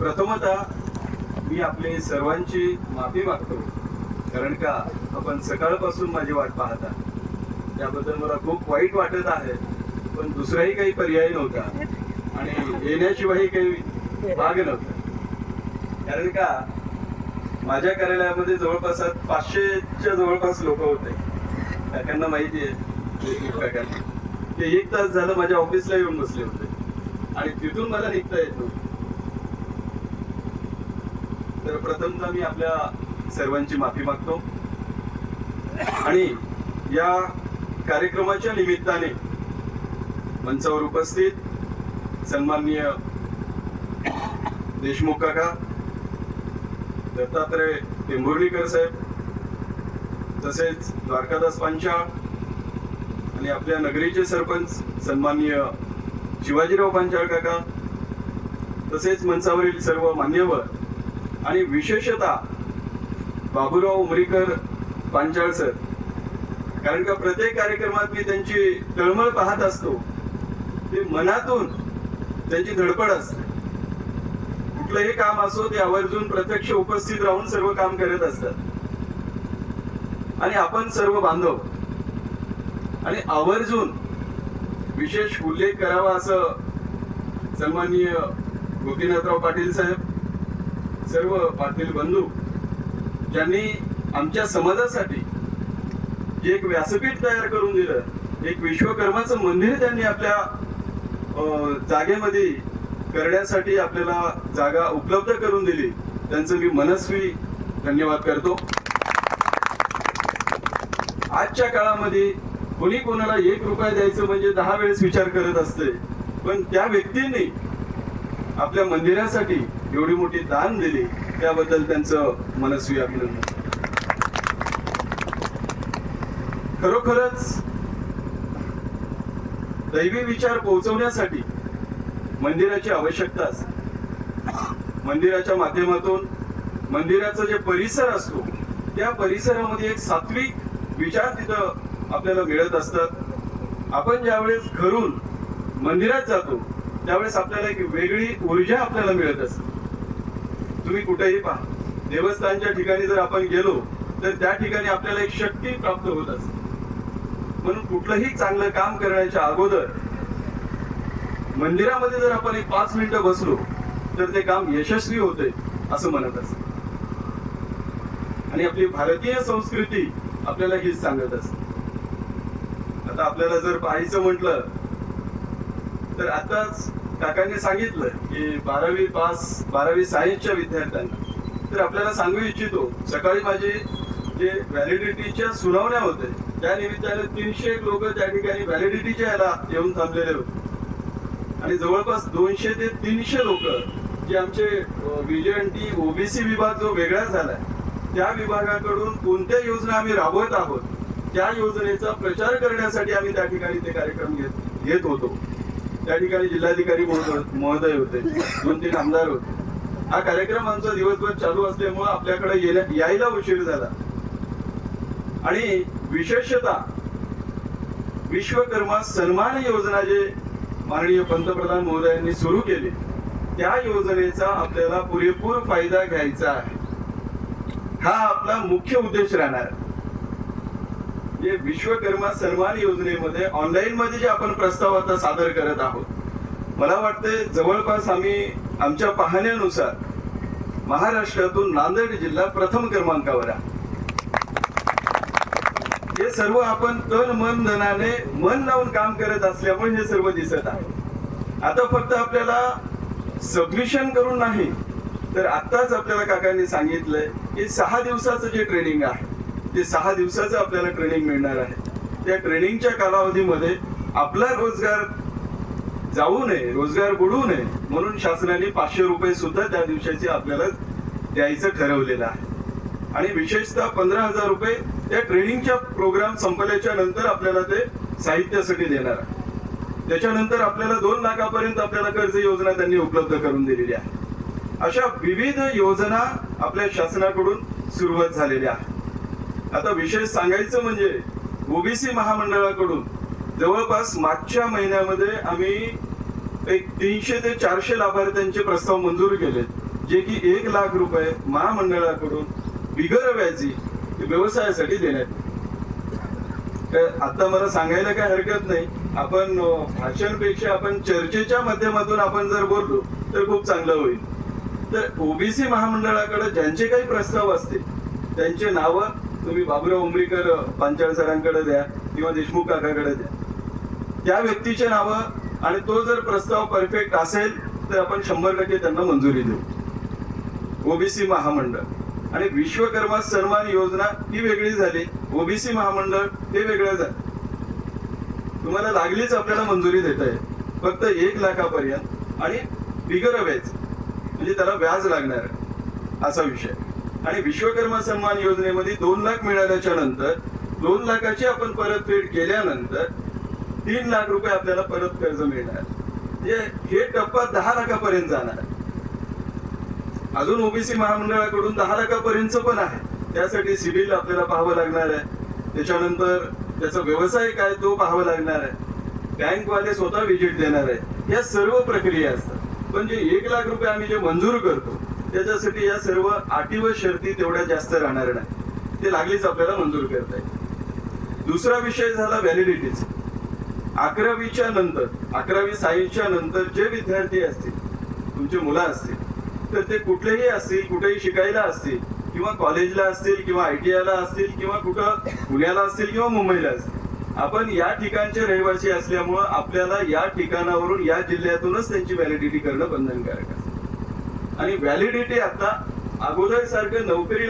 प्रथमतः मी आपले सर्वांची माफी मागतो कारण का आपण सकाळपासून माझी वाट पाहता. त्याबद्दल मला खूप वाईट वाटत आहे पण दुसराही काही पर्याय नव्हता आणि येण्याशिवाय काही भाग नव्हता. कारण का माझ्या कार्यालयामध्ये जवळपास पाचशेच्या जवळपास लोक होते. काकांना माहिती आहे काकांना. ते एक तास झालं माझ्या ऑफिसला येऊन बसले होते. आणि तिथून मला निघता येत नव्हतं. तर प्रथमतः मी आपल्या सर्वांची माफी मागतो. आणि या कार्यक्रमाच्या निमित्ताने मंचावर उपस्थित सन्माननीय देशमुख काका दत्तात्रय टेंभुर्णीकर साहेब तसेच द्वारकादास पांचाळ आणि आपल्या नगरीचे सरपंच सन्माननीय शिवाजीराव पांचाळ काका तसेच मंचावरील सर्व मान्यवर आणि विशेषतः बाबूराव उमरीकर पांचाळ सर. कारण का प्रत्येक कार्यक्रमात मी त्यांची तळमळ पाहत असतो. ते मनातून त्यांची धडपड असते. कुठलंही काम असो ते आवर्जून प्रत्यक्ष उपस्थित राहून सर्व काम करत असतात. आणि आपण सर्व बांधव आणि आवर्जून विशेष उल्लेख करावा असं सन्माननीय गोपीनाथराव पाटील साहेब सर्व पाटील बंधू ज्यांनी आमच्या समाजासाठी जे एक व्यासपीठ तयार करून दिलं एक विश्वकर्माचं मंदिर त्यांनी आपल्या अं, जागेमध्ये करण्यासाठी आपल्याला जागा उपलब्ध करून दिली त्यांचं मी मनस्वी धन्यवाद करतो. आजच्या काळामध्ये कोणी कोणाला एक रुपया द्यायचं म्हणजे दहा वेळेस विचार करत असते पण त्या व्यक्तींनी आपल्या मंदिरासाठी एवढी मोठी दान दिली त्याबद्दल त्यांचं मनस्वी अभिनंदन. खरोखरच दैवी विचार पोहोचवण्यासाठी मंदिराची आवश्यकता असते. मंदिराच्या माध्यमातून मंदिराचा जे परिसर असतो त्या परिसरामध्ये एक सात्विक विचार तिथं आपल्याला मिळत असतात. आपण ज्यावेळेस घरून मंदिरात जातो त्यावेळेस आपल्याला एक वेगळी ऊर्जा आपल्याला मिळत असते. तुम्ही कुठेही पहा. देवस्थानच्या ठिकाणी जर आपण गेलो तर त्या ठिकाणी आपल्याला एक शक्ती प्राप्त होत असते. म्हणून कुठलंही चांगलं काम करण्याच्या अगोदर मंदिरामध्ये जर आपण एक पाच मिनिटं बसलो तर ते काम यशस्वी होते असं म्हणत असत. आणि आपली भारतीय संस्कृती आपल्याला हीच सांगत असते. आता आपल्याला जर पाहायचं म्हटलं तर आताच काकांनी सांगितलं की बारावी पास बारावी सायन्सच्या विद्यार्थ्यांना. तर आपल्याला सांगू इच्छितो सकाळी माझी जे व्हॅलिडिटीच्या सुनावण्या होते त्या निमित्ताने तीनशे एक लोक त्या ठिकाणी व्हॅलिडिटीच्या याला येऊन थांबलेले होते. आणि जवळपास दोनशे ते तीनशे लोक जे आमचे विजयंती ओबीसी विभाग जो वेगळा झालाय त्या विभागाकडून कोणत्या योजना आम्ही राबवत आहोत त्या योजनेचा प्रचार करण्यासाठी आम्ही त्या ठिकाणी ते कार्यक्रम घेत घेत होतो. त्या ठिकाणी जिल्हाधिकारी महोदय होते दोन तीन आमदार होते. हा कार्यक्रम आमचा दिवसभर चालू असल्यामुळे आपल्याकडे यायला उशीर झाला. आणि विशेषतः विश्वकर्मा सन्मान योजना जे माननीय पंतप्रधान महोदयांनी सुरू केली त्या योजनेचा आपल्याला पुरेपूर फायदा घ्यायचा आहे. हा आपला मुख्य उद्देश राहणार आहे. जे विश्वकर्मा सन्मान योजनेमध्ये ऑनलाईन मध्ये जे आपण प्रस्ताव आता सादर करत आहोत मला वाटते जवळपास आम्ही आमच्या पाहण्यानुसार महाराष्ट्रातून नांदेड जिल्हा प्रथम क्रमांकावर आहे. हे सर्व आपण तन मन धनाने मन लावून काम करत असल्यामुळे हे सर्व दिसत आहे. आता फक्त आपल्याला सबमिशन करून नाही तर आताच आपल्याला काकांनी सांगितलंय की सहा दिवसाचं जे ट्रेनिंग आहे ते सहा दिवसाचं आपल्याला ट्रेनिंग मिळणार आहे. त्या ट्रेनिंगच्या कालावधीमध्ये आपला रोजगार जाऊ नये रोजगार बुडू नये म्हणून शासनाने पाचशे रुपये सुद्धा त्या दिवसाची आपल्याला द्यायचं ठरवलेलं आहे. आणि विशेषतः पंधरा हजार रुपये त्या ट्रेनिंगच्या प्रोग्राम संपल्याच्या नंतर आपल्याला ते साहित्यासाठी देणार आहे. त्याच्यानंतर आपल्याला दोन लाखापर्यंत आपल्याला कर्ज योजना त्यांनी उपलब्ध करून दिलेली आहे. अशा विविध योजना आपल्या शासनाकडून सुरुवात झालेल्या आहेत. आता विशेष सांगायचं म्हणजे ओबीसी महामंडळाकडून जवळपास मागच्या महिन्यामध्ये आम्ही एक तीनशे ते चारशे लाभार्थ्यांचे प्रस्ताव मंजूर केले जे की एक लाख रुपये महामंडळाकडून बिगर व्याजी व्यवसायासाठी देण्यात तर आता मला सांगायला काय हरकत नाही. आपण भाषणपेक्षा आपण चर्चेच्या माध्यमातून आपण जर बोललो तर खूप चांगलं होईल. तर ओबीसी महामंडळाकडे ज्यांचे काही प्रस्ताव असतील त्यांचे नावं तुम्ही बाबुराव उमरीकर पांचाळ सरांकडे द्या किंवा देशमुख काकाकडे द्या. त्या व्यक्तीचे नावं आणि तो जर प्रस्ताव परफेक्ट असेल तर आपण शंभर टक्के त्यांना मंजुरी देऊ. ओबीसी महामंडळ. आणि विश्वकर्मा सन्मान योजना ही वेगळी झाली. ओबीसी महामंडळ हे वेगळं झालं. तुम्हाला लागलीच आपल्याला मंजुरी देता येईल. फक्त एक लाखापर्यंत. आणि बिगर व्याज. म्हणजे त्याला व्याज लागणार असा विषय. आणि विश्वकर्मा सन्मान योजनेमध्ये दोन लाख मिळाल्याच्या नंतर दोन लाखाची आपण परतफेड केल्यानंतर तीन लाख रुपये आपल्याला परत कर्ज मिळणार. म्हणजे हे टप्पा दहा लाखापर्यंत जाणार. अजून ओबीसी महामंडळाकडून दहा लाखापर्यंत पण आहे. त्यासाठी सिबिल आपल्याला पाहावं लागणार आहे. त्याच्यानंतर त्याचा व्यवसाय काय तो पाहावा लागणार आहे. बँकवाले स्वतः व्हिजिट देणार आहे या सर्व प्रक्रिया असतात. पण जे एक लाख रुपये आम्ही जे मंजूर करतो त्याच्यासाठी या सर्व अटी व शर्ती तेवढ्या जास्त राहणार नाही. ते लागलीच आपल्याला मंजूर करता येईल. दुसरा विषय झाला व्हॅलिडिटीचा अकरावीच्या नंतर अकरावी सायन्सच्या नंतर जे विद्यार्थी असतील तुमचे मुलं असतील तर ते कुठलेही असतील कुठेही शिकायला असतील किंवा कॉलेजला असतील किंवा आय टी आयला असतील किंवा कुठं पुण्याला असतील किंवा मुंबईला असतील. आपण या ठिकाणचे रहिवासी असल्यामुळं आपल्याला या ठिकाणावरून या जिल्ह्यातूनच त्यांची व्हॅलिडिटी करणं बंधनकारक आहे. आणि व्हॅलिडिटी आता अगोदर सारखं नोकरीला